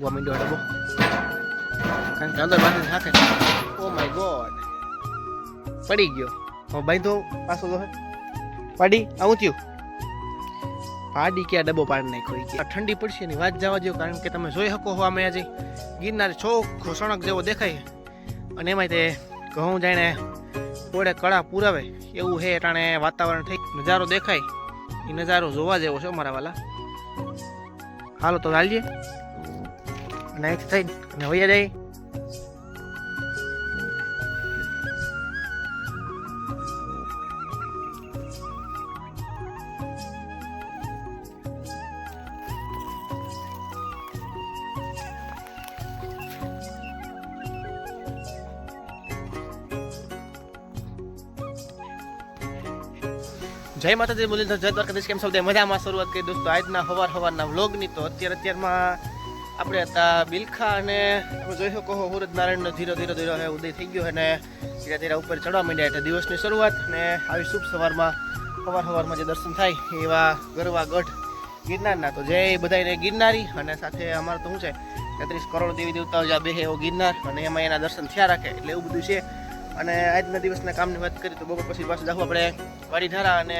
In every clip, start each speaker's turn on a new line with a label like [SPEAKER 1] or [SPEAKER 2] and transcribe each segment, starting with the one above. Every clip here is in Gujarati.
[SPEAKER 1] ગવા માંડ્યો ડબ્બો કારણ કે અંદર બાંધીને નાખે ઓ માય ગોડ પડી ગયો હવે બાંધો પાછો તો પાડી આવું થયું પાડી કે આ ડબ્બો પાડી નાખ્યો ઠંડી પડશે ની વાત જવા દો કારણ કે તમે જોઈ શકો હો અમે આજે. ગિરનાર ચોખ્ખો સણક જેવો દેખાય. અને એમાંય તે ઘઉં જાણે કોડે કળા પુરાવે. એવું હે ટાણે વાતાવરણ થઈ. નજારો દેખાય. એ નજારો જોવા જેવો છે મારા વાલા. હાલો તો હાલજે અને અહીંથી થઈ અને વૈયા જાય જય માતાજી, મુરલીધર, જય દ્વારકાધીશ, કેમ સૌ મજામાં? શરૂઆત કરી દોસ્તો આજના હવાર હવારના વ્લોગની તો અત્યારે, અત્યારમાં આપણે હતા બિલખા અને તમે જોઈ શકો છો હુરજ નારાયણનો ધીરો ધીરો ધીરો હે ઉદય થઈ ગયો અને ધીરે ધીરે ઉપર ચડવા માંડ્યા એટલે દિવસની શરૂઆત અને આવી શુભ સવારમાં, સવાર સવારમાં જે દર્શન થાય એવા ગરવા ગઢ ગિરનારના. તો જય બધાને ગિરનારી અને સાથે અમારે તો શું છે, તેત્રીસ કરોડ દેવી દેવતાઓ જ્યાં બેહે એવો ગિરનાર અને એમાં એના દર્શન થયા રાખે એટલે એવું બધું છે. અને આજના દિવસના કામની વાત કરીએ તો બપોર પછી પાછું જાવ આપણે વાડી ધારા અને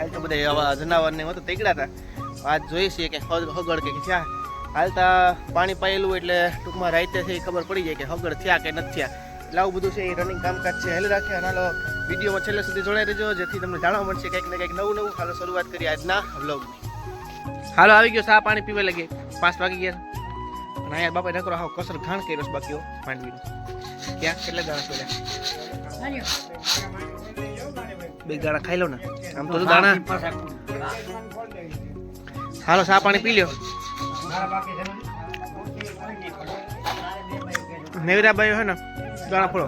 [SPEAKER 1] આજ તો બધા જનાવરને તો તેગડા હતા. આજ જોઈએ છીએ કે હગ- હગડ કે થયા હાલતા પાણી પાયેલું એટલે ટૂંકમાં રાઈતેથી ખબર પડી જાય કે હગર થયા કે નથી થયા. એટલે આવું બધું છે એ રનિંગ કામકાજ છે. હેલી રાખે અને હાલો વિડીયોમાં છેલ્લે સુધી જોડાઈ રહેજો. જેથી તમને જાણવા મળશે કંઈક ને કંઈક નવું નવું. હાલો શરૂઆત કરીએ આજના વ્લોગની હાલો, આવી ગયો સા પાણી પીવા લાગે પાંચ વાગી ગયા અને અહીંયા બાપા નકરો હાવ કસર ઘાણ કર્યો છે બાકીઓ માંડવીનો ક્યાં? કેટલા દાણા પેલા બે દાણા ખાઈ લો ને. આમ તો દાણા. હાલો સા પાણી પી લ્યો. નેવરાભાઈ હે ને દાણા ફળો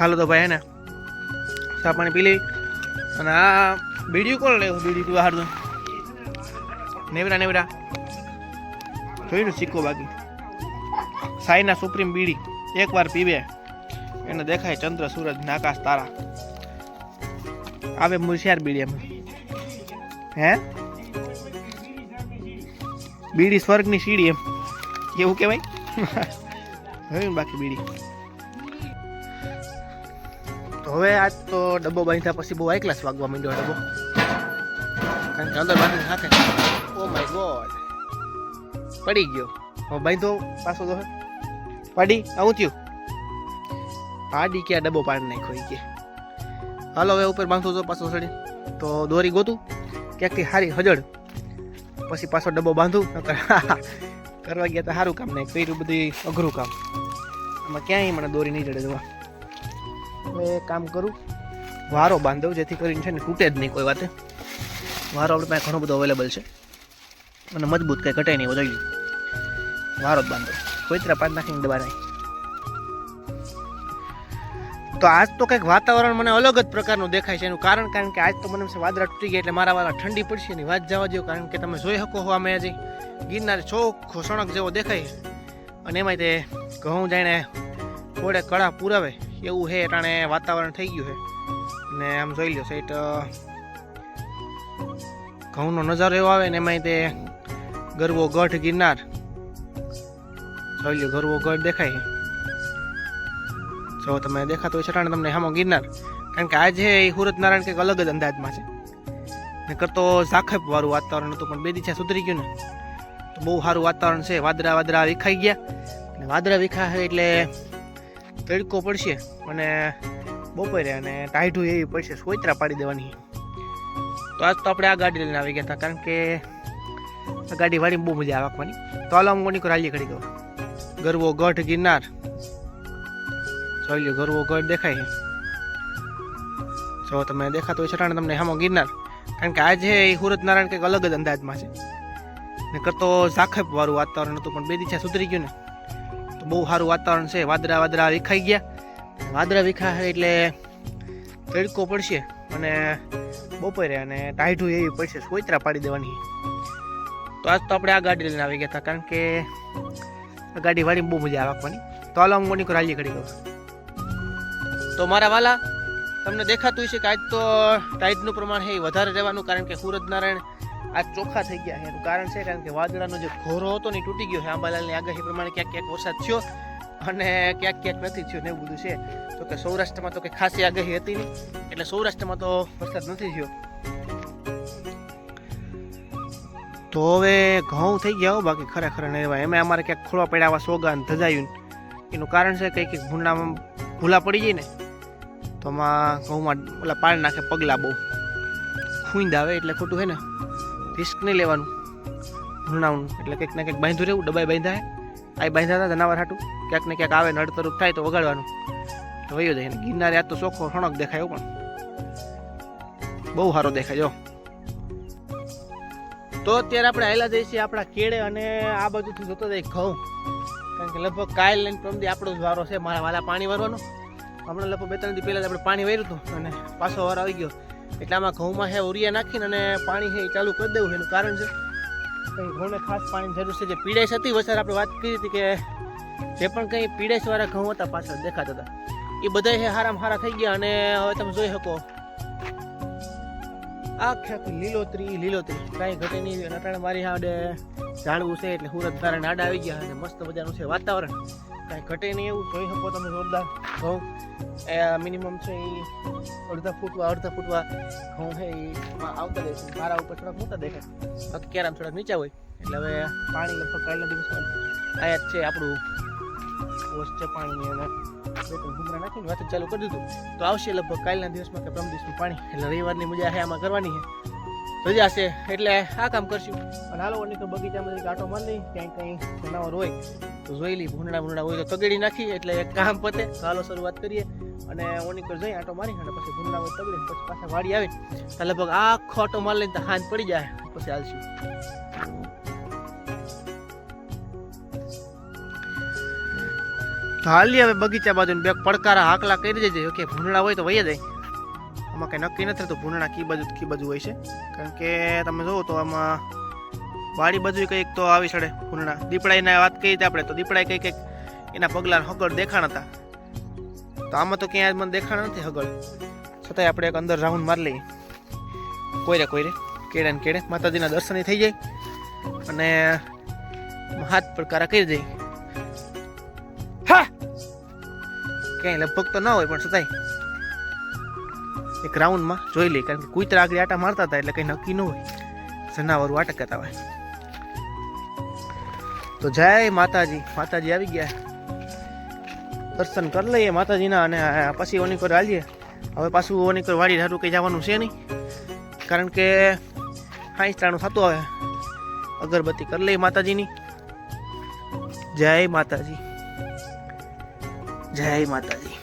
[SPEAKER 1] હાલો તો ભાઈ હે ને, ચા પાણી પી લઈ. અને આ બીડીયું કોણ લેવું બીડી તું હારું નેવરા નેવરા. જોયું ને સિક્કો બાકી? સાઈના સુપ્રીમ બીડી. એકવાર પીવે. એને દેખાય ચંદ્ર, સૂરજ, નાકાશ, તારા. આવે મુશિયાર બીડી એમ. હે? બીડી સ્વર્ગની સીડી એમ. એવું કહેવાય? હવે બાકી બીડી. તો હવે આજ તો ડબ્બો બાંધ્યા પછી બહુ આઈકલાસ ક્લાસ વાગવા માંડ્યો ડબ્બો. કારણ કે અંદર બાંધી સાથે ઓ માય ગોડ પડી ગયો. હવે બાંધો પાછો તો પાડી, આવું થયું. પાડી કે ડબ્બો પાડી નાખ્યો કે. હાલો હવે ઉપર બાંધો તો પાછો સડી. તો દોરી ગોતું. ક્યાંકથી હારી હજડ પછી પાછો ડબ્બો બાંધું કરવા ગયા તો સારું કામ નહીં કર્યું બધું અઘરું કામ. આમાં ક્યાંય મને દોરી નહીં જડે જોવા. હવે કામ કરું, વારો બાંધો, જેથી કરીને છે ને તૂટે જ નહીં કોઈ વાતે. વારો આપણે પાસે ઘણો બધો અવેલેબલ છે. અને મજબૂત કંઈ ઘટે નહીં જોઈએ વારો જ બાંધો. કોઈતરા પાંચ નાખીને દબા નહીં. તો આજ તો કંઈક વાતાવરણ મને અલગ જ પ્રકારનું દેખાય છે. એનું કારણ કારણ કે આજ તો મને એમ વાદળા તૂટી ગયા એટલે મારા વાળા ઠંડી પડશે એની વાત જવા દો કારણ કે તમે જોઈ શકો છો અમે આજે ગિરનાર ચોખ્ખો સણક જેવો દેખાય અને એમાંય તે ઘઉં જાણે કોડે કળા પુરાવે એવું છે ટાણે વાતાવરણ થઈ ગયું છે ને આમ જોઈ લ્યો સાઈટ ઘઉંનો નજારો એવો આવે ને એમાંય તે ગરવો ગઢ ગિરનાર. જોઈ લ્યો ગરવો ગઢ દેખાય જો તમે દેખાતો હોય છતાં તમને હામો ગિરનાર કારણ કે આજે એ સુરત નારાયણ કંઈક અલગ જ અંદાજમાં છે. નકર તો ઝાખપવાળું વાતાવરણ હતું, પણ બે દીછા સુધરી ગયું ને. તો બહુ સારું વાતાવરણ છે. વાદળા વાદળા વિખાઈ ગયા. અને વાદળા વિખા એટલે તડકો પડશે અને બપોરે અને ટાઢું એવી પડશે, સોયત્રા પાડી દેવાની. તો આજ તો આપણે આ ગાડી લઈને આવી ગયા હતા, કારણ કે આ ગાડી વાળી બહુ મજા આવે રાખવાની તો હાલો, હું કોની રાલી કરી ગયો ગરવો, ગઢ, ગિરનાર. જોઈ લો ગરવો ગઢ દેખાય જો તમે દેખાતો હોય છતાં તમને હામો ગિરનાર. કારણ કે આજે એ સુરત નારાયણ કંઈક અલગ જ અંદાજમાં છે. ને કરતો ઝાખપ વાળું વાતાવરણ હતું, પણ બે દીછા સુધરી ગયું ને. તો બહુ સારું વાતાવરણ છે. વાદરા વાદળા વિખાઈ ગયા. વાદળા વિખા એટલે તડકો પડશે અને બપોરે અને ટાઢું એવી પડશે, સોયત્રા પાડી દેવાની. તો આજ તો આપણે આ ગાડી લઈને આવી ગયા હતા, કારણ કે આ ગાડી વાળી બહુ મજા આવે રાખવાની તો આલો હું મોની કરાલી ઘડી ગયો તો મારા વાલા, તમને દેખાતું છે કે આજ તો ટાઈડનું પ્રમાણ છે એ વધારે રહેવાનું, કારણ કે નારાયણ આ ચોખ્ખા થઈ ગયા છે. એનું કારણ છે કારણ કે વાદળાનો જે ઘોરો હતો ને તૂટી ગયો છે. આંબાલાલની આગાહી પ્રમાણે ક્યાંક ક્યાંક વરસાદ થયો અને ક્યાંક ક્યાંક નથી થયો ને એવું બધું છે. તો કે સૌરાષ્ટ્રમાં તો કે ખાસી આગાહી હતી નહીં, એટલે સૌરાષ્ટ્રમાં તો વરસાદ નથી થયો. તો હવે ઘઉં થઈ ગયા બાકી ખરેખર ને એવા એમાં અમારે ક્યાંક ખોળવા પડ્યા આવા સોગા ધજાયું એનું કારણ છે કંઈક ભૂંડામાં ભૂલા પડી જાય ને તો આમાં ઘઉંમાં ઓલા પાણી નાખે, પગલાં બહુ. ખૂંદ આવે એટલે ખોટું છે ને? રિસ્ક નહીં લેવાનું. ભૂંડાનું એટલે કંઈક ને કંઈક બાંધ્યું રહેવું, ડબાઈ બાંધાય. આ બાંધ્યા હતા જનાવર હાટું. ક્યાંક ને ક્યાંક આવે નડતરૂપ થાય તો વગાડવાનું. તો વયો જાય ગિરનારે આ તો ચોખ્ખો સણક દેખાયો પણ. બહુ સારો દેખાય, જો. તો અત્યારે આપણે આવેલા જઈએ છીએ આપણા કેળે અને આ બાજુથી જોતો જાય ઘઉં. કારણ કે લગભગ કાયલ લઈને પ્રમદી આપણો જ વારો છે. મારા વાલા પાણી વારવાનો. હમણાં લગભગ બે, ત્રણ દી પહેલાં આપણે પાણી વહેર્યું હતું અને પાછો વાર આવી ગયો. એટલે આમાં ઘઉંમાં છે, ઉરિયા નાખીને અને પાણી છે એ ચાલુ કરી દેવું એનું કારણ છે કંઈ ઘઉંને ખાસ પાણીની જરૂર છે. જે પીડાઈશ હતી વસાર આપણે વાત કરી હતી કે જે પણ કંઈ પીડાઈશવાળા ઘઉં હતા પાછળ દેખાતા હતા. એ બધા છે હારામાં હારા થઈ ગયા અને હવે તમે જોઈ શકો આખે આખી લીલોતરી લીલોતરી. કાંઈ ઘટે નહીં નટાણે મારી હાડે ઝાડવું છે એટલે સુરત ધારણ નાડા આવી ગયા અને મસ્ત મજાનું છે વાતાવરણ. કાંઈ ઘટે નહીં એવું જોઈ શકો તમે જોરદાર ઘઉં. મિનિમમ છે એ અડધા ફૂટવા અડધા ફૂટવા ઘઉં છે એ આવતા રહે મારા ઉપર થોડાક મોટા દેખાય. બાકી કેરામ થોડાક નીચા હોય. એટલે હવે પાણી લગભગ કાલના દિવસમાં આયાત છે આપણું ઓસ છે પાણીની અને બે નાખીને વાત ચાલુ કરી દીધું. તો આવશે લગભગ કાલના દિવસમાં કે પ્રમ દિવસનું પાણી. એટલે રવિવારની મજા છે, આમાં કરવાની છે. રજા છે, એટલે આ કામ કરશું. અને હાલો, ઓની તો બગીચામાં કાંટો આટો નહીં ક્યાંય કંઈ જનાવર હોય. તો જોઈ લઈ ભૂંડા ભૂંડા હોય તો તગેડી નાખી એટલે એક કામ પતે. તો હાલો, શરૂઆત કરીએ. અને ઓની કર જઈ આટો મારી અને પછી ભૂંડા હોય તગડી પછી પાછા વાડી આવે તો લગભગ આખો આટો મારી લઈને તો પડી જાય. પછી હાલશું. હાલી હવે બગીચા બાજુ બે પડકારા હાકલા કરી દેજે. કે ભૂંડા હોય તો વહી જાય. આમાં કંઈ નક્કી નથી તો ભૂંડા કી બાજુ કી બાજુ હોય છે. કારણ કે તમે જુઓ તો આમાં વાડી બાજુ કંઈક તો આવી ચડે ભૂંડણા. દીપડાઈના વાત કહી હતી આપણે. તો દીપડાઈ કંઈક કંઈક એના પગલા હગડ દેખાણ હતા. તો આમાં તો ક્યાંય મને દેખાણ નથી હગળ. છતાંય આપણે એક અંદર રાઉન્ડ મારી લઈએ. કોઈરે કોઈરે કેળે ને કેળે. માતાજીના દર્શન થઈ જાય. અને હાથ પડકારા કરી દઈ હા! ક્યાંય લગભગ તો ના હોય, પણ છતાંય. એક રાઉન્ડમાં જોઈ લઈએ, કારણ કે કુતરા આગળ આટા મારતા હતા, એટલે કંઈ નક્કી ન હોય. જનાવરો આટકતા હોય. તો જય માતાજી. માતાજી આવી ગયા. દર્શન કરી લઈએ માતાજીના અને પછી ઓનીકોર હાલીએ. હવે પાછું ઓનીકોર વાડી ધારું કંઈ જવાનું છે નહીં. કારણ કે હાઈ ત્રાણું થતું હવે અગરબત્તી કરી લઈએ માતાજીની. જય માતાજી. જય માતાજી.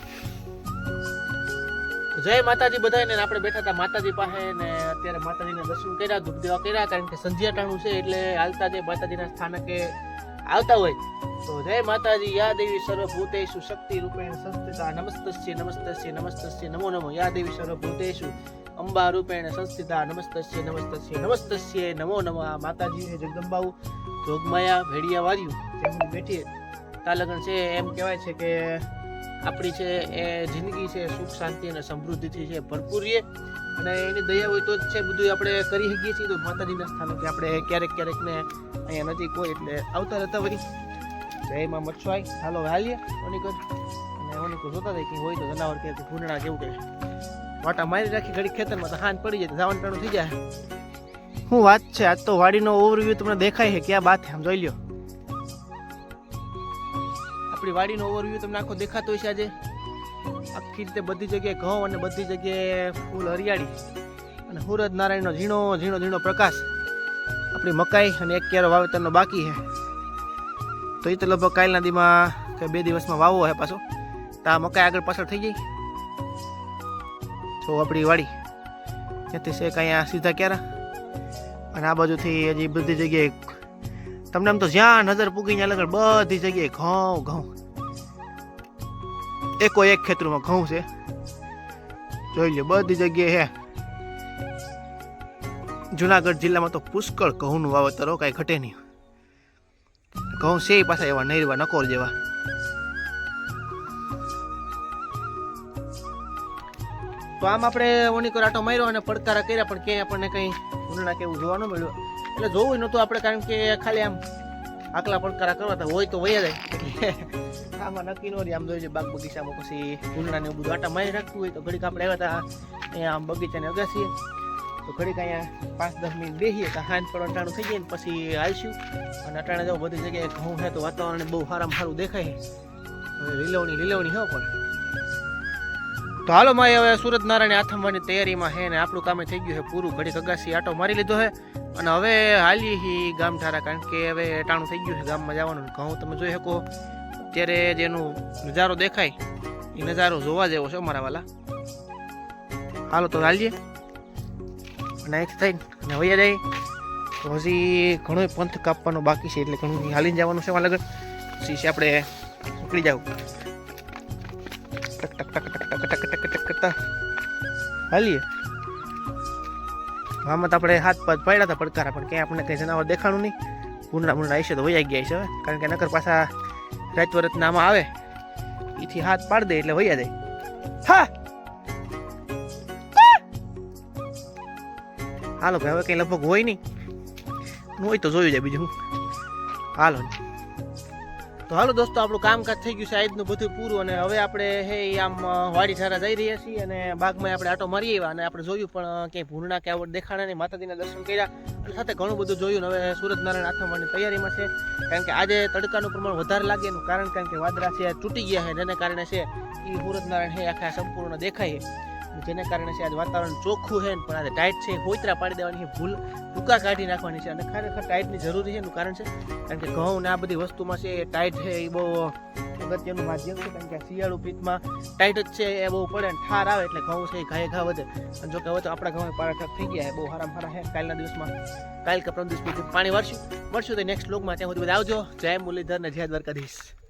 [SPEAKER 1] જય માતાજી બધાને આપણે બેઠા હતા માતાજી પાસે ને અત્યારે માતાજીના દર્શન કર્યા ધૂપ દેવા કર્યા, કારણ કે સંધ્યા ટાણું છે એટલે હાલતા જે માતાજીના સ્થાનકે આવતા હોય તો જય માતાજી યા દેવી સર્વભૂતેશુ શક્તિ રૂપેણ સંસ્થિતા, નમસ્તસ્ય નમસ્તસ્ય નમસ્તસ્ય, નમો નમો યા દેવી સર્વભૂતેશુ અંબા રૂપેણ સંસ્થિતા, નમસ્તસ્ય નમસ્તસ્ય નમસ્તસ્ય, નમો નમો, આ માતાજી છે જગદંબાઉ જોગમાયા ભેડિયા વાર્યું જેમની બેઠી તાલગણ છે, એમ કહેવાય છે કે આપણી છે એ જિંદગી છે સુખ, શાંતિ અને સમૃદ્ધિથી છે ભરપૂર રહે અને એની દયા હોય તો જ છે બધું આપણે કરી શકીએ છીએ. તો માતાજીના સ્થાને કે આપણે ક્યારેક ક્યારેક ને અહીંયા નજીક હોય એટલે આવતા રહેતા વળી જયમાં મચ્છવાય હાલો હાલીએ હાલીએ. ઓનિકર અને ઓનિકર જોતા થાય કે હોય તો જનાવર કે ભૂંડણા જેવું કે વાટા મારી રાખી ઘડી ખેતરમાં તો હાન પડી જાય ધાવણ ટાણું થઈ જાય. શું વાત છે? આજ તો વાડીનો ઓવરવ્યૂ તમને દેખાય છે. ક્યાં બાત છે? આમ જોઈ લ્યો. આપણી વાડીનો ઓવરવ્યૂ તમને આખો દેખાતો હશે આજે. આખી રીતે બધી જગ્યાએ ઘઉં અને બધી જગ્યાએ ફૂલ હરિયાળી. અને સૂરજ નારાયણનો ઝીણો ઝીણો ઝીણો પ્રકાશ. આપણી મકાઈ અને એક ક્યારો વાવેતરનો બાકી છે. તો એ તો લગભગ કાલના દીમાં કે બે દિવસમાં વાવો છે પાછો. તો આ મકાઈ આગળ પાછળ થઈ ગઈ. જો આપણી વાડી. ત્યાંથી છે અહીંયા સીધા ક્યારા. અને આ બાજુથી હજી બધી જગ્યાએ, તમને આમ તો જ્યાં નજર પૂગી ત્યાં લગડ બધી જગ્યાએ ઘઉં ઘઉં. એકો એક ખેતરમાં ઘઉં છે. જોઈ લો બધી જગ્યાએ હે. જુનાગઢ જિલ્લામાં તો પુષ્કળ ઘઉંનું વાવેતર કાંઈ ઘટે નહીં. ઘઉં છે પાછા એવા નૈરવા નકોર જેવા. તો આમ આપણે ઓની આટો માર્યો અને પડકારા કર્યા, પણ ક્યાંય આપણને કંઈ ઉનાળા કે એવું જોવા ન મળ્યું. એટલે જોવું નહોતું આપણે, કારણ કે ખાલી આમ આકલા પડકારા કરવા હોય તો વયા જાય. આમાં નક્કી ન રહી. આમ જોઈએ બાગ બગીચામાં પછી ભૂલના ને એવું બધું આટા મારી રાખતું હોય તો ઘડીક આપણે આવ્યા હતા અહીંયા આમ બગીચાને અગાસીએ તો ઘડીક અહીંયા પાંચ દસ મિનિટ બેસીએ તો. હાંજ પણ અટાણું થઈ જાય પછી આવીશું. અને અટાણે જાવ બધી જગ્યાએ ઘઉં છે તો વાતાવરણ બહુ સારામાં સારું દેખાય હવે લીલવણી લીલવણી હો પણ. તો હાલો માય હવે સુરત નારાયણ આથમવાની તૈયારીમાં છે ને આપણું કામે થઈ ગયું છે પૂરું. ઘડીક અગાસી આટો મારી લીધો છે અને હવે હાલી ગામ ઠારા, કારણ કે હવે ટાણું થઈ ગયું છે ગામમાં જવાનું. ઘઉં તમે જોઈ શકો. અત્યારે જેનો નજારો દેખાય, એ નજારો જોવા જેવો છે અમારા વાલા. હાલો તો હાલીએ. અને અહીંથી થઈને અને વૈયા જાય. તો હજી ઘણો પંથ કાપવાનો બાકી છે, એટલે ઘણું હાલીને જવાનું છે લગન પછી આપણે નીકળી જાવ. ટક ટક ટક ટક ટક ટક ટક ટક કરતા હાલીએ. આમાં તો આપણે હાથ પાથ પડ્યા હતા પડકારા, પણ ક્યાંય આપણને કંઈ જનાવર દેખાણું નહીં. ભૂંડા ભૂંડા હશે તો વૈયા ગયા છે હવે, કારણ કે નકર પાછા રાત વરત નામાં આવે એથી હાથ પાડી દે એટલે વૈયા જાય. હા! હાલો ભાઈ, હવે કંઈ લગભગ હોય નહીં. હોય તો જોયું જાય બીજું હાલો તો હાલો દોસ્તો, આપણું કામકાજ થઈ ગયું છે આજનું બધું પૂરું અને હવે આપણે હે આમ વાડી સારા જઈ રહ્યા છીએ અને બાગમાં આપણે આટો મારી આવ્યા અને આપણે જોયું પણ ક્યાંય ભૂરણા કે આવડ દેખાણા નહીં. માતાજીના દર્શન કર્યા અને સાથે ઘણું બધું જોયું હવે સુરત નારાયણ આથમવાની તૈયારીમાં છે. કારણ કે આજે તડકાનું પ્રમાણ વધારે લાગે એનું કારણ કારણ કે વાદળા છે તૂટી ગયા છે જેને કારણે છે એ સુરત નારાયણ છે, આખા સંપૂર્ણ દેખાય જેને કારણે છે, આજ વાતાવરણ ચોખ્ખું છે પણ આજે ટાઈટ છે હોઈતરા પાડી દેવાની ભૂલ ટૂંકા કાઢી નાખવાની છે અને ખરેખર ટાઈટની જરૂરી છે એનું કારણ છે, કારણ કે ઘઉં ને આ બધી વસ્તુમાં છે, એ ટાઈટ છે, એ બહુ અગત્યનું માધ્યમ છે, કારણ કે શિયાળુ પ્રીતમાં ટાઈટ જ છે, એ બહુ પડે અને ઠાર આવે એટલે ઘઉં છે એ ઘાએ ઘા વધે. અને જો કે હવે તો આપણા ઘઉં પારા થઈ ગયા છે, બહુ હારામ હારા છે. કાલના દિવસમાં, કાલ કે પ્રમ દિવસ પાણી વરસ્યું મળશું તો નેક્સ્ટ લોકમાં ત્યાં સુધી બધા આવજો. જય મુરલીધર ને જય દ્વારકાધીશ.